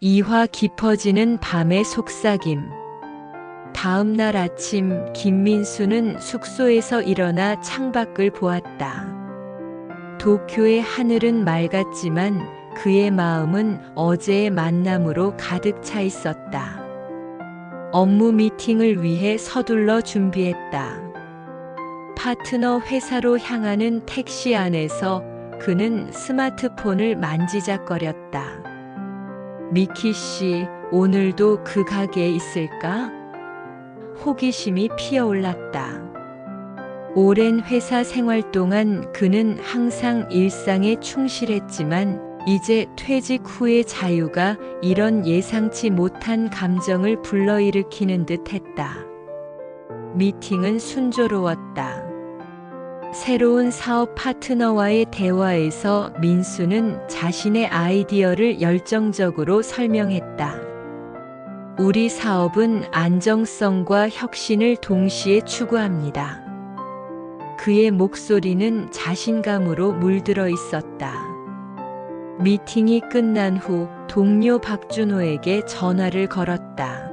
이화 깊어지는 밤의 속삭임. 다음 날 아침 김민수는 숙소에서 일어나 창밖을 보았다. 도쿄의 하늘은 맑았지만 그의 마음은 어제의 만남으로 가득 차 있었다. 업무 미팅을 위해 서둘러 준비했다. 파트너 회사로 향하는 택시 안에서 그는 스마트폰을 만지작거렸다. 미키 씨, 오늘도 그 가게에 있을까? 호기심이 피어올랐다. 오랜 회사 생활 동안 그는 항상 일상에 충실했지만 이제 퇴직 후의 자유가 이런 예상치 못한 감정을 불러일으키는 듯 했다. 미팅은 순조로웠다. 새로운 사업 파트너와의 대화에서 민수는 자신의 아이디어를 열정적으로 설명했다. 우리 사업은 안정성과 혁신을 동시에 추구합니다. 그의 목소리는 자신감으로 물들어 있었다. 미팅이 끝난 후 동료 박준호에게 전화를 걸었다.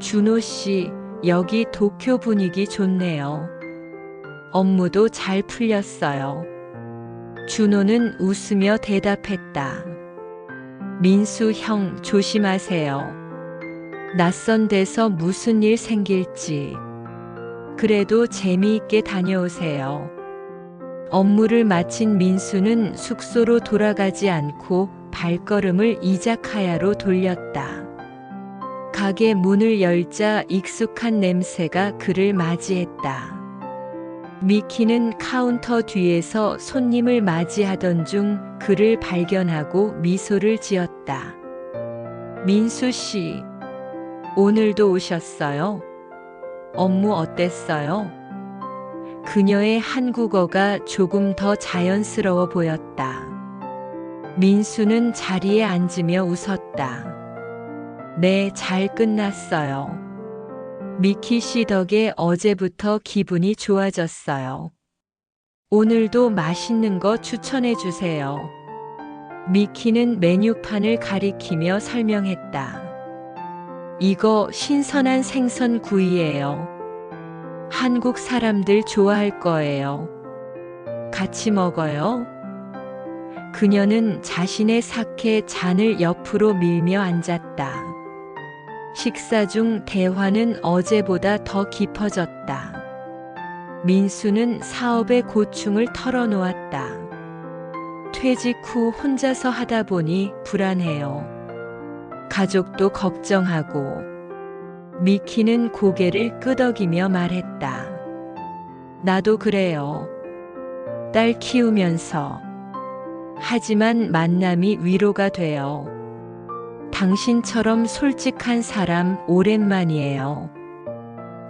준호 씨, 여기 도쿄 분위기 좋네요. 업무도 잘 풀렸어요. 준호는 웃으며 대답했다. 민수 형 조심하세요. 낯선 데서 무슨 일 생길지. 그래도 재미있게 다녀오세요. 업무를 마친 민수는 숙소로 돌아가지 않고 발걸음을 이자카야로 돌렸다. 가게 문을 열자 익숙한 냄새가 그를 맞이했다. 미키는 카운터 뒤에서 손님을 맞이하던 중 그를 발견하고 미소를 지었다. 민수 씨, 오늘도 오셨어요? 업무 어땠어요? 그녀의 한국어가 조금 더 자연스러워 보였다. 민수는 자리에 앉으며 웃었다. 네, 잘 끝났어요. 미키 씨 덕에 어제부터 기분이 좋아졌어요. 오늘도 맛있는 거 추천해 주세요. 미키는 메뉴판을 가리키며 설명했다. 이거 신선한 생선 구이예요. 한국 사람들 좋아할 거예요. 같이 먹어요. 그녀는 자신의 사케 잔을 옆으로 밀며 앉았다. 식사 중 대화는 어제보다 더 깊어졌다. 민수는 사업의 고충을 털어놓았다. 퇴직 후 혼자서 하다 보니 불안해요. 가족도 걱정하고 미키는 고개를 끄덕이며 말했다. 나도 그래요. 딸 키우면서. 하지만 만남이 위로가 돼요. 당신처럼 솔직한 사람 오랜만이에요.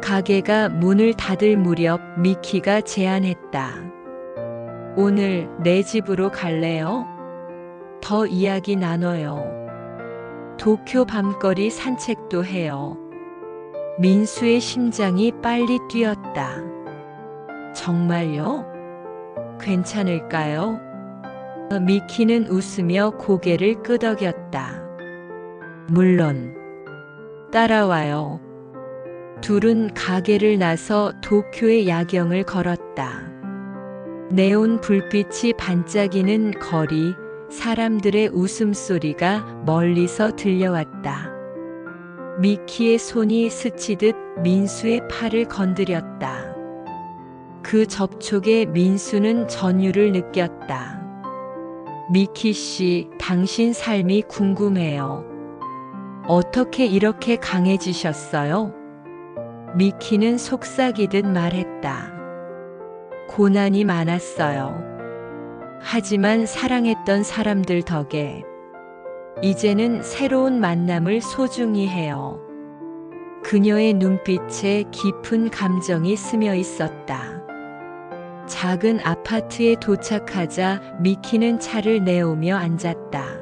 가게가 문을 닫을 무렵 미키가 제안했다. 오늘 내 집으로 갈래요? 더 이야기 나눠요. 도쿄 밤거리 산책도 해요. 민수의 심장이 빨리 뛰었다. 정말요? 괜찮을까요? 미키는 웃으며 고개를 끄덕였다. 물론, 따라와요. 둘은 가게를 나서 도쿄의 야경을 걸었다. 네온 불빛이 반짝이는 거리, 사람들의 웃음소리가 멀리서 들려왔다. 미키의 손이 스치듯 민수의 팔을 건드렸다. 그 접촉에 민수는 전율을 느꼈다. 미키 씨, 당신 삶이 궁금해요. 어떻게 이렇게 강해지셨어요? 미키는 속삭이듯 말했다. 고난이 많았어요. 하지만 사랑했던 사람들 덕에 이제는 새로운 만남을 소중히 해요. 그녀의 눈빛에 깊은 감정이 스며 있었다. 작은 아파트에 도착하자 미키는 차를 내오며 앉았다.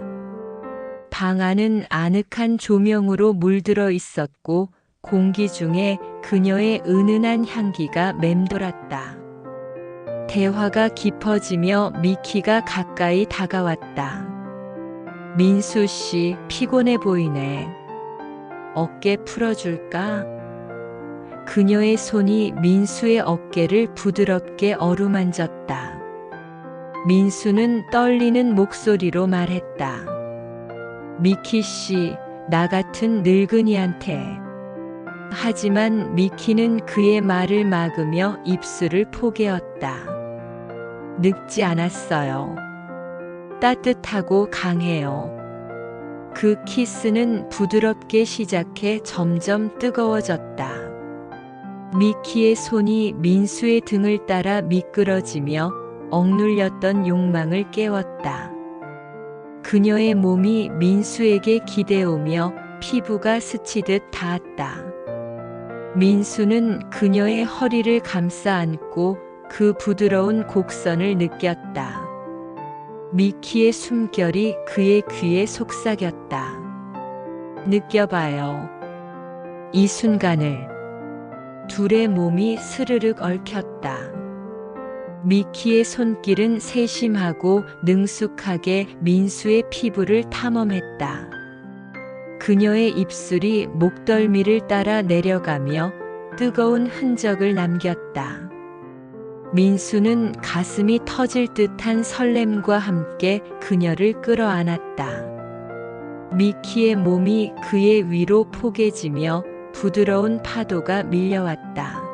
방 안은 아늑한 조명으로 물들어 있었고 공기 중에 그녀의 은은한 향기가 맴돌았다. 대화가 깊어지며 미키가 가까이 다가왔다. 민수 씨 피곤해 보이네. 어깨 풀어줄까? 그녀의 손이 민수의 어깨를 부드럽게 어루만졌다. 민수는 떨리는 목소리로 말했다. 미키 씨, 나 같은 늙은이한테. 하지만 미키는 그의 말을 막으며 입술을 포개었다. 늙지 않았어요. 따뜻하고 강해요. 그 키스는 부드럽게 시작해 점점 뜨거워졌다. 미키의 손이 민수의 등을 따라 미끄러지며 억눌렸던 욕망을 깨웠다. 그녀의 몸이 민수에게 기대오며 피부가 스치듯 닿았다. 민수는 그녀의 허리를 감싸 안고 그 부드러운 곡선을 느꼈다. 미키의 숨결이 그의 귀에 속삭였다. 느껴봐요. 이 순간을 둘의 몸이 스르륵 얽혔다. 미키의 손길은 세심하고 능숙하게 민수의 피부를 탐험했다. 그녀의 입술이 목덜미를 따라 내려가며 뜨거운 흔적을 남겼다. 민수는 가슴이 터질 듯한 설렘과 함께 그녀를 끌어안았다. 미키의 몸이 그의 위로 포개지며 부드러운 파도가 밀려왔다.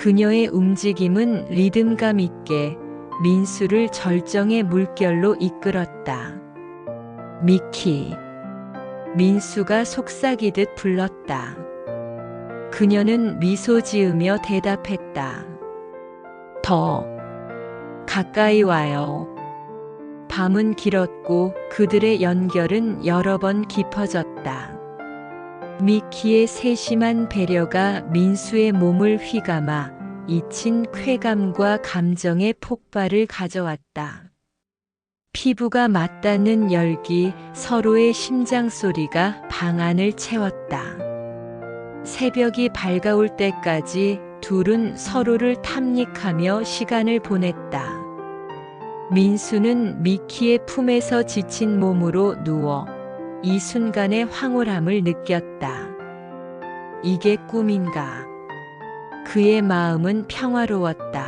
그녀의 움직임은 리듬감 있게 민수를 절정의 물결로 이끌었다. 미키. 민수가 속삭이듯 불렀다. 그녀는 미소 지으며 대답했다. 더 가까이 와요. 밤은 길었고 그들의 연결은 여러 번 깊어졌다. 미키의 세심한 배려가 민수의 몸을 휘감아 잊힌 쾌감과 감정의 폭발을 가져왔다. 피부가 맞닿는 열기, 서로의 심장 소리가 방 안을 채웠다. 새벽이 밝아올 때까지 둘은 서로를 탐닉하며 시간을 보냈다. 민수는 미키의 품에서 지친 몸으로 누워 이 순간의 황홀함을 느꼈다. 이게 꿈인가? 그의 마음은 평화로웠다.